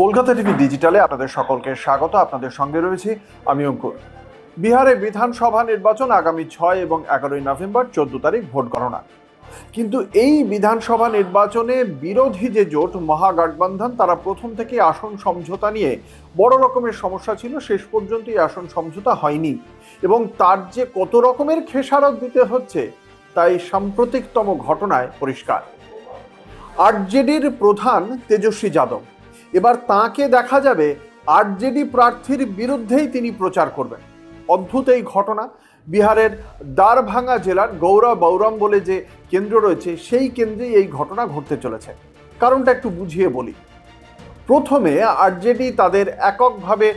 Kolkata TV ডিজিটালে আপনাদের সকলকে স্বাগত। আপনাদের সঙ্গে রয়েছি আমি অঙ্কুর। বিহারে বিধানসভা নির্বাচন আগামী ছয় এবং এগারোই নভেম্বর চোদ্দ তারিখ ভোট গণনা। কিন্তু এই বিধানসভা নির্বাচনে বিরোধী যে জোট, মহাগঠবন্ধন, তারা প্রথম থেকে আসন সমঝোতা নিয়ে বড় রকমের সমস্যা ছিল, শেষ পর্যন্ত এই আসন সমঝোতা হয়নি। এবং তার যে কত রকমের খেসারত দিতে হচ্ছে, তাই সাম্প্রতিকতম ঘটনায় পরিষ্কার। আরজেডির প্রধান তেজস্বী যাদব এবার তাকে দেখা যাবে আরজেডি প্রার্থীর বিরুদ্ধেই তিনি প্রচার করবেন। অদ্ভুত এই ঘটনা। বিহারের দারভাঙ্গা জেলার গৌরা বৌরাম বলে যে কেন্দ্র রয়েছে, সেই কেন্দ্রেই এই ঘটনা ঘটতে চলেছে। কারণটা একটু বুঝিয়ে বলি। প্রথমে আরজেডি তাদের এককভাবে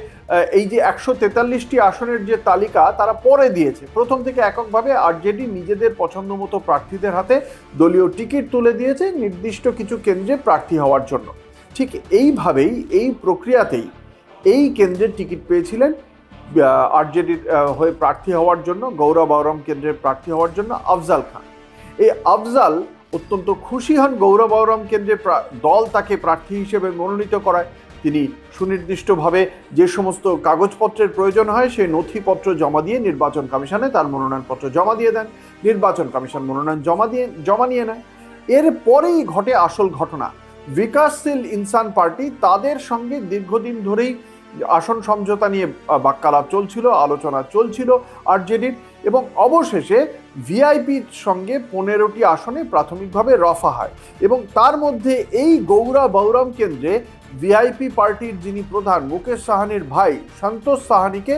এই যে একশো তেতাল্লিশটি আসনের যে তালিকা, তারা পরে দিয়েছে। প্রথম থেকে এককভাবে আরজেডি নিজেদের পছন্দ মতো প্রার্থীদের হাতে দলীয় টিকিট তুলে দিয়েছে নির্দিষ্ট কিছু কেন্দ্রে প্রার্থী হওয়ার জন্য। ঠিক এইভাবেই, এই প্রক্রিয়াতেই এই কেন্দ্রের টিকিট পেয়েছিলেন আরজেডির হয়ে প্রার্থী হওয়ার জন্য, গৌরব আওরম কেন্দ্রের প্রার্থী হওয়ার জন্য আফজাল খান। এই আফজাল অত্যন্ত খুশি হন গৌরব আওরম কেন্দ্রের দল তাকে প্রার্থী হিসেবে মনোনীত করায়। তিনি সুনির্দিষ্টভাবে যে সমস্ত কাগজপত্রের প্রয়োজন হয়, সেই নথিপত্র জমা দিয়ে নির্বাচন কমিশনে তার মনোনয়নপত্র জমা দিয়ে দেন। নির্বাচন কমিশন মনোনয়ন জমা দিয়ে, জমা নিয়ে নেয়। এরপরেই ঘটে আসল ঘটনা। বিকাশশীল ইনসান পার্টি তাদের সঙ্গে দীর্ঘদিন ধরেই আসন সমঝোতা নিয়ে বাক্যালাপ চলছিল, আলোচনা চলছিল, আরজেডির, এবং অবশেষে ভিআইপির সঙ্গে পনেরোটি আসনে প্রাথমিকভাবে রফা হয়। এবং তার মধ্যে এই গৌরা বৌরম কেন্দ্রে ভিআইপি পার্টির যিনি প্রধান মুকেশ সাহানির ভাই সন্তোষ সাহানিকে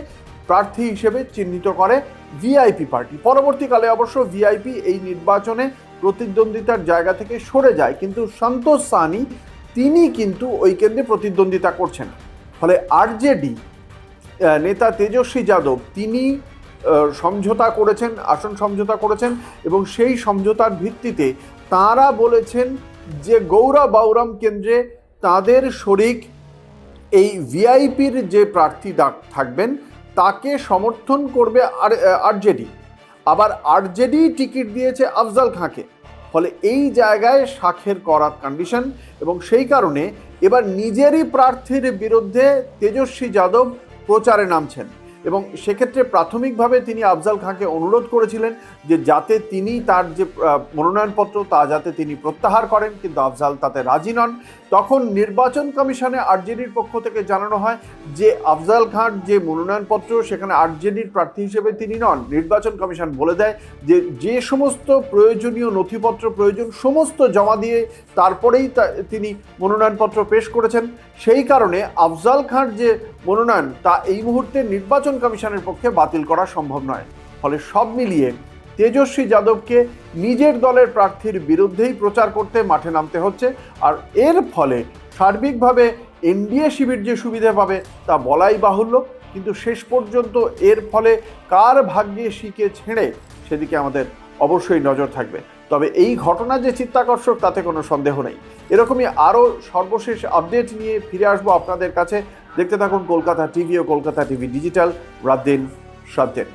প্রার্থী হিসেবে চিহ্নিত করে ভিআইপি পার্টি। পরবর্তীকালে অবশ্য ভিআইপি এই নির্বাচনে প্রতিদ্বন্দ্বিতার জায়গা থেকে সরে যায়, কিন্তু সন্তোষ সাহানি, তিনি কিন্তু ওই কেন্দ্রে প্রতিদ্বন্দ্বিতা করছেন। ফলে আরজেডি নেতা তেজস্বী যাদব, তিনি সমঝোতা করেছেন, আসন সমঝোতা করেছেন এবং সেই সমঝোতার ভিত্তিতে তারা বলেছেন যে গৌরা বাউরাম কেন্দ্রে তাদের শরিক এই ভিআইপির যে প্রার্থী থাকবেন, তাকে সমর্থন করবে আর আরজেডি। আবার আরজেডি টিকিট দিয়েছে আফজাল খাঁকে। ফলে এই জায়গায় শাখের করাত কন্ডিশন এবং সেই কারণে এবার নিজেরই প্রার্থীর বিরুদ্ধে তেজস্বী যাদব প্রচারে নামছেন। এবং সেক্ষেত্রে প্রাথমিকভাবে তিনি আফজাল খাঁকে অনুরোধ করেছিলেন যে যাতে তিনি তার যে মনোনয়নপত্র, তা যাতে তিনি প্রত্যাহার করেন, কিন্তু আফজাল তাতে রাজি নন। তখন নির্বাচন কমিশনে আরজেডির পক্ষ থেকে জানানো হয় যে আফজাল খাঁর যে মনোনয়নপত্র, সেখানে আরজেডির প্রার্থী হিসেবে তিনি নন। নির্বাচন কমিশন বলে দেয় যে যে সমস্ত প্রয়োজনীয় নথিপত্র প্রয়োজন, সমস্ত জমা দিয়ে তারপরেই তিনি মনোনয়নপত্র পেশ করেছেন। সেই কারণে আফজাল খাঁর যে মনোনয়ন, তা এই মুহূর্তে নির্বাচন কমিশনের পক্ষে বাতিল করা সম্ভব নয়। ফলে সব মিলিয়ে তেজস্বী যাদবকে নিজের দলের প্রার্থীর বিরুদ্ধেই প্রচার করতে মাঠে নামতে হচ্ছে, আর এর ফলে সার্বিকভাবে এনডিএ শিবির যে সুবিধা পাবে তা বলাই বাহুল্য। কিন্তু শেষ পর্যন্ত এর ফলে কার ভাগ্যে শিকে ছেড়ে, সেদিকে আমাদের অবশ্যই নজর থাকবে। তবে এই ঘটনা যে চিত্তাকর্ষক, তাতে কোনো সন্দেহ নেই। এরকমই আরও সর্বশেষ আপডেট নিয়ে ফিরে আসব আপনাদের কাছে। দেখতে থাকুন কলকাতা টিভি ও কলকাতা টিভি ডিজিটাল। রাত দিন, সাত দিন।